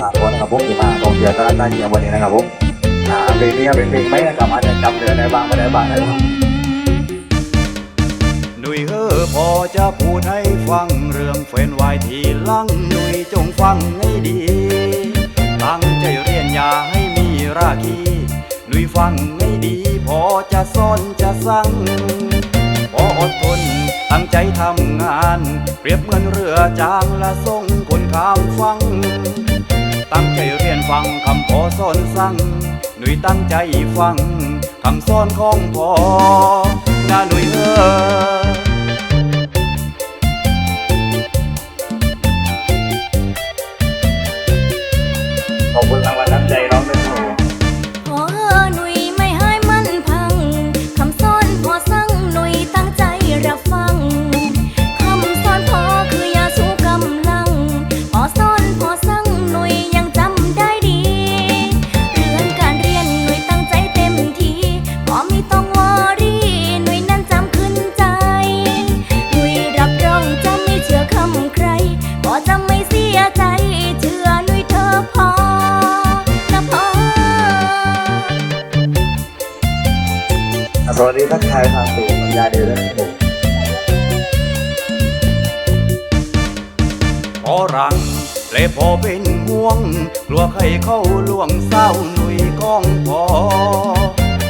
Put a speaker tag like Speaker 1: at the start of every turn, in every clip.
Speaker 1: นะครับผมที่มาท่องเที่ยวตลาดใต้เชียงวันนี้นะครับผมอ่าเพลงนี้เป็นเพลงไหมนะครับอาจจะจำเดือนได้บ้างไม่ได้บ้างนะครับ
Speaker 2: หนุ่ยเออพอจะพูดให้ฟังเรื่องเฟ้นไวายทีลังหนุ่ยจงฟังให้ดีตั้งใจเรียนอย่าให้มีราคีหนุ่ยฟังให้ดี พอจะสอนจะสั่งพออดทนตั้งใจทำงาน เปรียบเหมือนเรือจางและส่งคนข้ามฟัง ตั้งใจเรียนฟังคำพอสอนสั่ง หนุ่ยตั้งใจฟังคำสอนของพอนาหนุ่ยเอ
Speaker 3: สวัส
Speaker 1: ดีทักทายทางสู่สัญญาเดือนนะครับผม
Speaker 2: พอรังและพอเป็นห่วง กลัวใครเข้าล่วงเศร้าหนุ่ยก้องพอ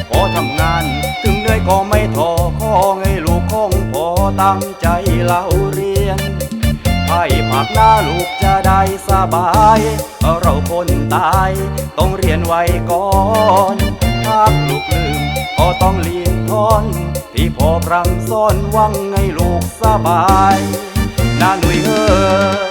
Speaker 2: พอทำงานถึงเหนื่อยก็ไม่ท้อขอให้ลูกของพอตั้งใจเล่าเรียนให้ผักหน้าลูกจะได้สบายเราคนตาย ต้องเรียนไว้ก่อนหากลูกลืม ก็ต้องเลี้ยงทอน ที่พอพรังซ่อนวังให้ลูกสบายนาหนุ่ยเอ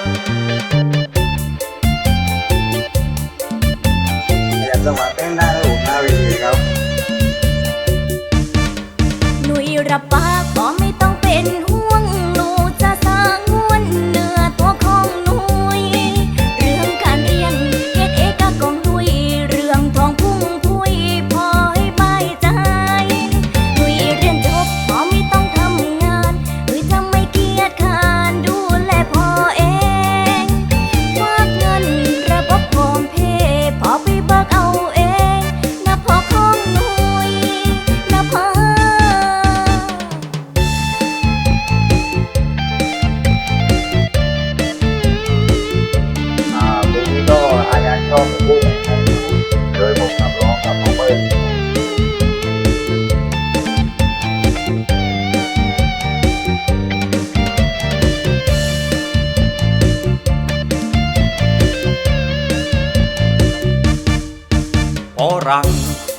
Speaker 1: รั
Speaker 3: ง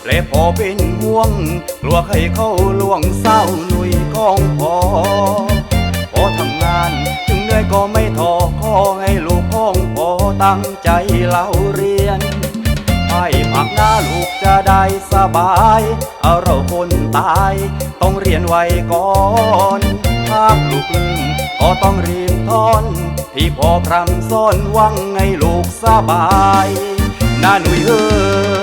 Speaker 3: และพอเป็นห่
Speaker 2: วง กลัวใครเข้าล่วงเศร้าหนุ่ยของพอ พอทำงาน ถึงเหนื่อยก็ไม่ท้อขอให้ลูกของพอตั้งใจเล่าเรียนให้ผักหน้าลูกจะได้สบายเอาเราคนตาย ต้องเรียนไว้ก่อนหากลูกลืมก็ต้องรีบทอน ที่พอพรำซ่อนวังให้ลูกสบาย นาหนุ่ยเออ